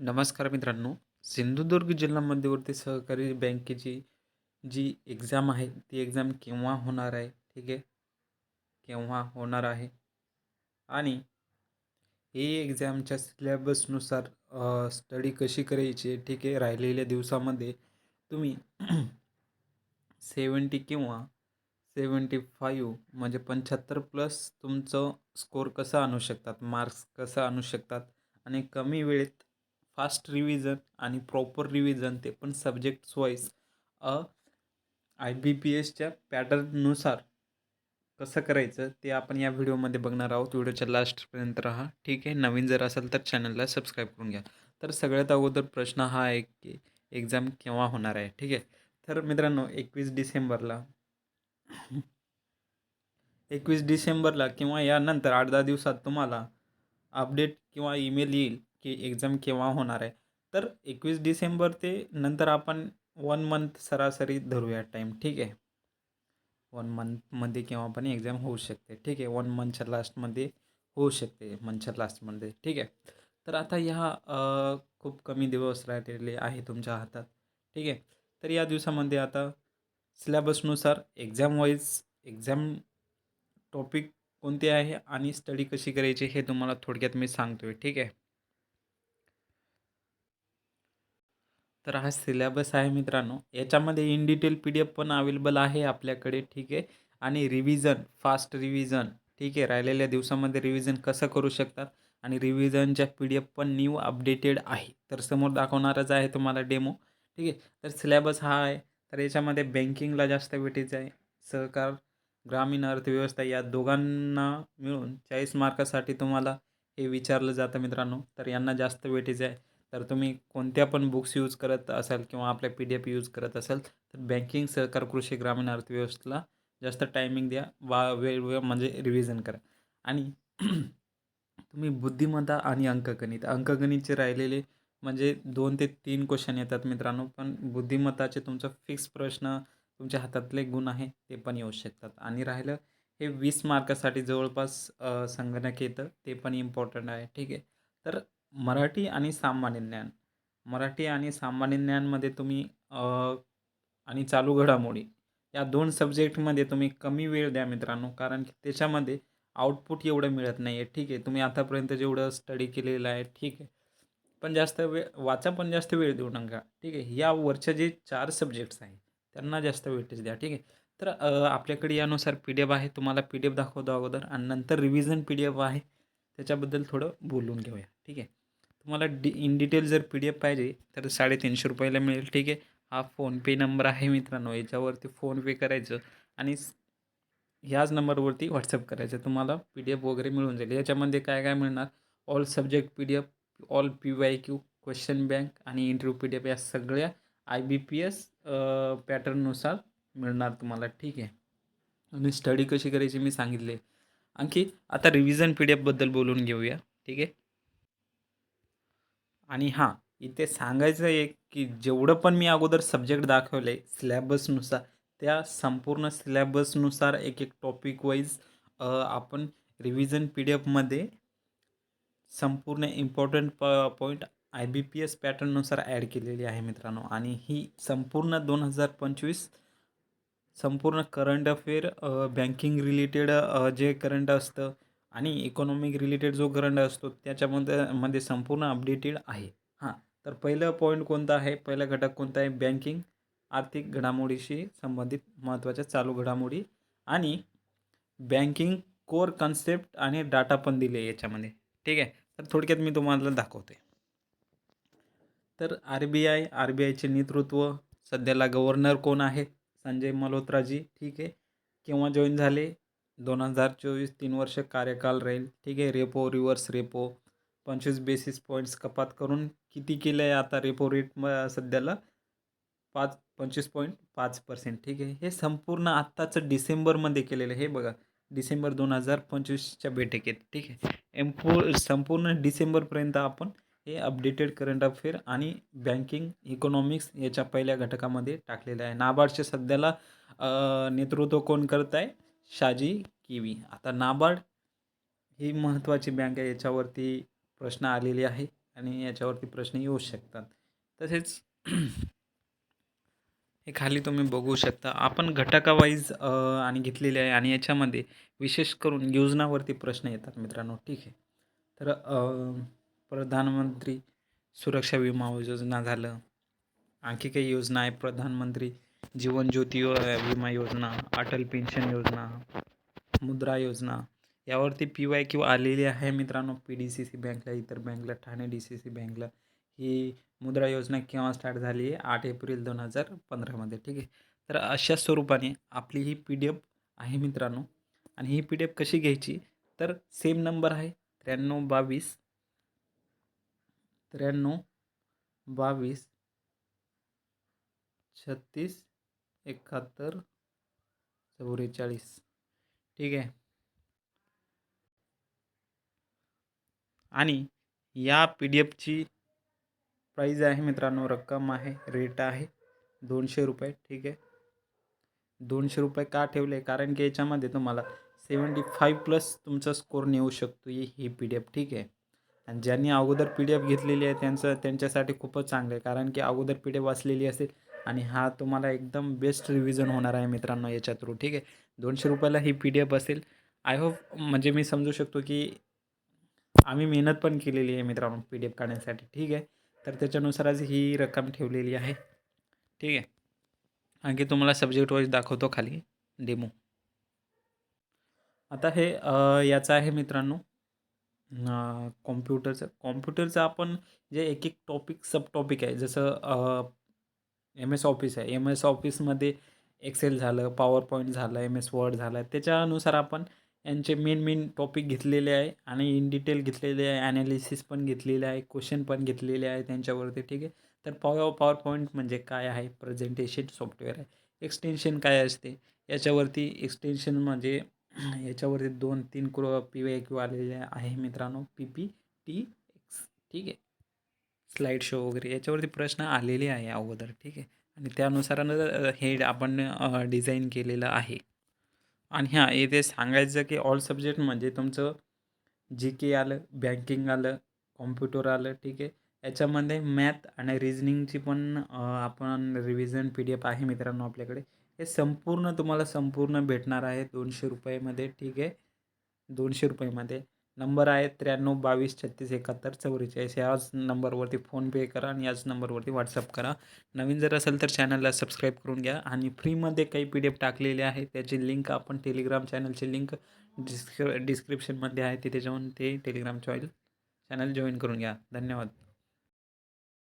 नमस्कार मित्रांनो. सिंधुदुर्ग जिल्हा मध्यवर्ती सहकारी बँकेची जी एक्झाम आहे ती एक्झाम केव्हा होणार आहे? ठीक आहे? केव्हा होणार आहे? आणि ही एक्झामच्या सिलेबसनुसार स्टडी कशी करायची? ठीक आहे? राहिलेल्या दिवसामध्ये तुम्ही सेवन्टी किंवा सेवन्टी फाईव्ह म्हणजे पंच्याहत्तर प्लस तुमचं स्कोर कसं आणू शकतात? मार्क्स कसं आणू शकतात? आणि कमी वेळेत फास्ट रिव्हिजन आणि प्रॉपर रिव्हिजन ते पण subjects wise I B P एसच्या पॅटर्ननुसार कसं करायचं ते आपण या व्हिडिओमध्ये बघणार आहोत. व्हिडिओच्या लास्टपर्यंत राहा. ठीक आहे? नवीन जर असेल तर चॅनलला सबस्क्राईब करून घ्या. तर सगळ्यात अगोदर प्रश्न हा आहे की एक्झाम केव्हा होणार आहे? ठीक आहे? तर मित्रांनो एकवीस डिसेंबरला एकवीस डिसेंबरला किंवा यानंतर आठ दहा दिवसात तुम्हाला अपडेट किंवा ईमेल येईल. की एक्झाम केव्हा होणार आहे. तर एकवीस डिसेंबर ते नंतर आपण वन मंथ सरासरी धरूया टाईम ठीक आहे? वन मंथमध्ये केव्हा पण एक्झाम होऊ शकते ठीक आहे? वन मंथच्या लास्टमध्ये होऊ शकते मंथच्या लास्टमध्ये ठीक आहे? तर आता ह्या खूप कमी दिवस राहिलेले आहे तुमच्या हातात ठीक आहे? तर या दिवसामध्ये आता सिलेबसनुसार एक्झाम वाईज एक्झाम टॉपिक कोणते आहे आणि स्टडी कशी करायची हे तुम्हाला थोडक्यात मी सांगतो आहे ठीक आहे? तर हा सिलेबस आहे मित्रांनो. याच्यामध्ये in detail P D F पण अवेलेबल आहे आपल्याकडे ठीक आहे. आणि रिव्हिजन फास्ट रिव्हिजन ठीक आहे. राहिलेल्या दिवसामध्ये रिव्हिजन कसं करू शकतात? आणि रिव्हिजनच्या पी डी एफ पण न्यू अपडेटेड आहे. तर समोर दाखवणारच आहे तुम्हाला डेमो ठीक आहे. तर सिलेबस हा आहे. तर याच्यामध्ये बँकिंगला जास्त वेटेज आहे. सहकार ग्रामीण अर्थव्यवस्था या दोघांना मिळून चाळीस मार्कासाठी तुम्हाला हे विचारलं जातं मित्रांनो. तर यांना जास्त वेटेज आहे. तर तुम्ही कोणत्या पण बुक्स यूज करत असाल किंवा आपल्या पी डी एफ यूज करत असाल तर बँकिंग सहकार कृषी ग्रामीण अर्थव्यवस्थेला जास्त टायमिंग द्या. वा वेळ वेळ म्हणजे रिव्हिजन करा. आणि तुम्ही बुद्धिमत्ता आणि अंकगणित. अंकगणितचे राहिलेले म्हणजे दोन ते तीन क्वेश्चन येतात मित्रांनो पण बुद्धिमत्ताचे तुमचं फिक्स प्रश्न तुमच्या हातातले गुण आहे ते पण येऊ शकतात. आणि राहिलं हे वीस मार्कासाठी जवळपास संगणक येतं ते पण इम्पॉर्टंट आहे. ठीक आहे. तर मराठी आणि सामान्य ज्ञान. मराठी आणि सामान्य ज्ञानमध्ये तुम्ही आणि चालू घडामोडी या दोन सब्जेक्टमध्ये तुम्ही कमी वेळ द्या मित्रांनो कारण की त्याच्यामध्ये आउटपुट एवढं मिळत नाही आहे ठीक आहे तुम्ही आतापर्यंत जेवढं स्टडी केलेलं आहे ठीक आहे. पण जास्त वेळ वाचा पण जास्त वेळ देऊ नका. ठीक आहे या वरच्या जे चार सब्जेक्ट्स आहेत त्यांना जास्त वेटेज द्या. ठीक आहे तर आपल्याकडे यानुसार पी डी एफ आहे तुम्हाला पी डी एफ दाखवतो अगोदर. आणि नंतर रिव्हिजन पी डी एफ आहे. त्याच्याबद्दल थोडं बोलून घेऊया. ठीक आहे? तुम्हाला डि इन डिटेल जर पी डी एफ पाहिजे तर साडेतीनशे रुपयाला मिळेल. ठीक आहे? हा फोनपे नंबर आहे मित्रांनो. याच्यावरती फोनपे करायचं आणि ह्याच नंबरवरती व्हॉट्सअप करायचं. तुम्हाला पी डी एफ वगैरे मिळून जाईल. याच्यामध्ये काय काय मिळणार? All subject P D F all P Y Q question bank आणि इंटरव्ह्यू पी डी एफ या सगळ्या आय बी पी एस पॅटर्ननुसार मिळणार तुम्हाला. ठीक आहे? आणि स्टडी कशी करायची मी सांगितले. आणखी आता रिव्हिजन पी डी एफबद्दल बोलून घेऊया. ठीक आहे? आणि हां इथे सांगायचं आहे की जेवढं पण मी अगोदर सब्जेक्ट दाखवले सिलॅबसनुसार त्या संपूर्ण सिलॅबसनुसार एक एक टॉपिक वाईज आपण रिव्हिजन पी डी एफमध्ये संपूर्ण इम्पॉर्टंट प point I B P S पॅटर्ननुसार add केलेली आहे मित्रांनो. आणि ही संपूर्ण दोन हजार पंचवीस संपूर्ण करंट अफेअर बँकिंग रिलेटेड जे करंट असतं आणि इकॉनॉमिक रिलेटेड जो करंट असतो त्याच्यामध्ये मध्ये संपूर्ण अपडेटेड आहे. हां तर पहिलं पॉईंट कोणता आहे? पहिला घटक कोणता आहे? बँकिंग आर्थिक घडामोडीशी संबंधित महत्त्वाच्या चालू घडामोडी आणि बँकिंग कोर कन्सेप्ट आणि डाटा पण दिले याच्यामध्ये. ठीक आहे? तर थोडक्यात मी तुम्हाला दाखवते. तर R B I R B आयचे नेतृत्व सध्याला गव्हर्नर कोण आहे? संजय मल्होत्राजी ठीक आहे. केव्हा जॉईन झाले? दोन हजार चोवीस तीन वर्ष कार्यकाल राहील ठीक आहे. रेपो रिव्हर्स रेपो पंचवीस बेसिस पॉईंट्स कपात करून किती केलं आहे आता रेपो रेट म सध्याला? पाच पंचवीस पॉईंट पाच पर्सेंट ठीक आहे. हे संपूर्ण आत्ताचं डिसेंबरमध्ये केलेलं आहे हे बघा. डिसेंबर दोन हजार पंचवीसच्या बैठकीत ठीक आहे. एम्पो संपूर्ण डिसेंबरपर्यंत आपण हे अपडेटेड करंट अफेअर आणि बँकिंग इकॉनॉमिक्स याच्या पहिल्या घटकामध्ये टाकलेलं आहे. नाबार्डचे सध्याला नेतृत्व कोण करत आहे? Shaji K V. आता नाबार्ड ही महत्त्वाची बँक आहे याच्यावरती प्रश्न आलेले आहे आणि याच्यावरती प्रश्न येऊ शकतात. तसेच हे खाली तुम्ही बघू शकता. आपण घटकावाईज आणि घेतलेले आहे आणि याच्यामध्ये विशेष करून योजनावरती प्रश्न येतात मित्रांनो. ठीक आहे. तर प्रधानमंत्री सुरक्षा विमा योजना झालं. आणखी काही योजना आहे प्रधानमंत्री जीवन ज्योती विमा योजना अटल पेन्शन योजना मुद्रा योजना. यावरती पी वाय क्यू आलेली आहे मित्रांनो. पी डी सी सी बँकला इतर बँकला ठाणे डी सी सी बँकला. ही मुद्रा योजना केव्हा स्टार्ट झाली आहे? आठ एप्रिल दोन हजार पंधरामध्ये. ठीक आहे? तर अशा स्वरूपाने आपली ही पी डी एफ आहे मित्रांनो. आणि ही पी डी एफ कशी घ्यायची? तर सेम नंबर आहे त्र्याण्णव बावीस त्र्याण्णव बावीस छत्तीस एकाहत्तर चौवेचाळीस. ठीक आहे. आणि या पी डी एफची प्राईज आहे मित्रांनो रक्कम आहे रेट आहे दोनशे रुपये. ठीक आहे. दोनशे रुपये का ठेवले? कारण की याच्यामध्ये तुम्हाला सेवन्टी फाईव्ह प्लस तुमचा स्कोर नेऊ शकतो ही ही पी डी एफ. ठीक आहे. आणि ज्यांनी अगोदर पी डी एफ घेतलेली आहे त्यांचं त्यांच्यासाठी खूपच चांगलं आहे. कारण की अगोदर पी डी एफ वाचलेली असेल आणि हा तुम्हाला एकदम बेस्ट रिव्हिजन होणार आहे मित्रांनो याच्या थ्रू ठीक आहे? दोनशे रुपयाला ही पी डी एफ असेल. आय होप म्हणजे मी समजू शकतो की आम्ही मेहनत पण केलेली आहे मित्रांनो पी डी एफ काढण्यासाठी ठीक आहे? तर त्याच्यानुसारच ही रक्कम ठेवलेली आहे ठीक आहे? आणखी तुम्हाला सब्जेक्ट वाईज दाखवतो खाली डेमो आता हे याचा याचं आहे मित्रांनो. कॉम्प्युटरचं कॉम्प्युटरचं आपण जे एक एक टॉपिक सब टॉपिक आहे जसं एम एस ऑफिस आहे. एम एस ऑफिसमध्ये एक्सेल झालं पॉवर पॉईंट झालं एम एस वर्ड झालं त्याच्यानुसार आपण यांचे मेन मेन टॉपिक घेतलेले आहे आणि इन डिटेल घेतलेले आहे ॲनालिसिस पण घेतलेले आहे क्वेश्चन पण घेतलेले आहे त्यांच्यावरती ठीक आहे? तर पॉवर पॉवर पॉईंट म्हणजे काय आहे? प्रेझेंटेशन सॉफ्टवेअर आहे. एक्सटेन्शन काय असते? याच्यावरती एक्सटेन्शन म्हणजे याच्यावरती दोन तीन क्रो पी वे क्यू आलेले आहे मित्रांनो पी पी टी एक्स. ठीक आहे. स्लाईड शो वगैरे याच्यावरती प्रश्न आलेले आहे अगोदर. ठीक आहे. आणि त्यानुसारानं हे आपण डिझाईन केलेलं आहे. आणि हां येथे सांगायचं की ऑल सब्जेक्ट म्हणजे तुमचं जी के आलं बँकिंग आलं कॉम्प्युटर आलं ठीक आहे. याच्यामध्ये मॅथ आणि रिजनिंगची पण आपण रिव्हिजन पी डी एफ आहे मित्रांनो आपल्याकडे. हे संपूर्ण तुम्हाला संपूर्ण भेटणार आहे दोनशे रुपयेमध्ये ठीक आहे? दोनशे रुपयेमध्ये. नंबर आहे त्र्याण्णव बावीस छत्तीस एकाहत्तर चौवेचाळीस. याच नंबरवरती फोनपे करा आणि याच नंबरवरती व्हॉट्सअप करा. नवीन जर असेल तर चॅनलला सबस्क्राईब करून घ्या आणि फ्रीमध्ये काही पी डी एफ टाकलेले आहे त्याची लिंक आपण टेलिग्राम चॅनलची लिंक डिस्क्रि डिस्क्रिप्शनमध्ये आहे तिथे जाऊन ते टेलिग्राम चॉईल चॅनल जॉईन करून घ्या. धन्यवाद.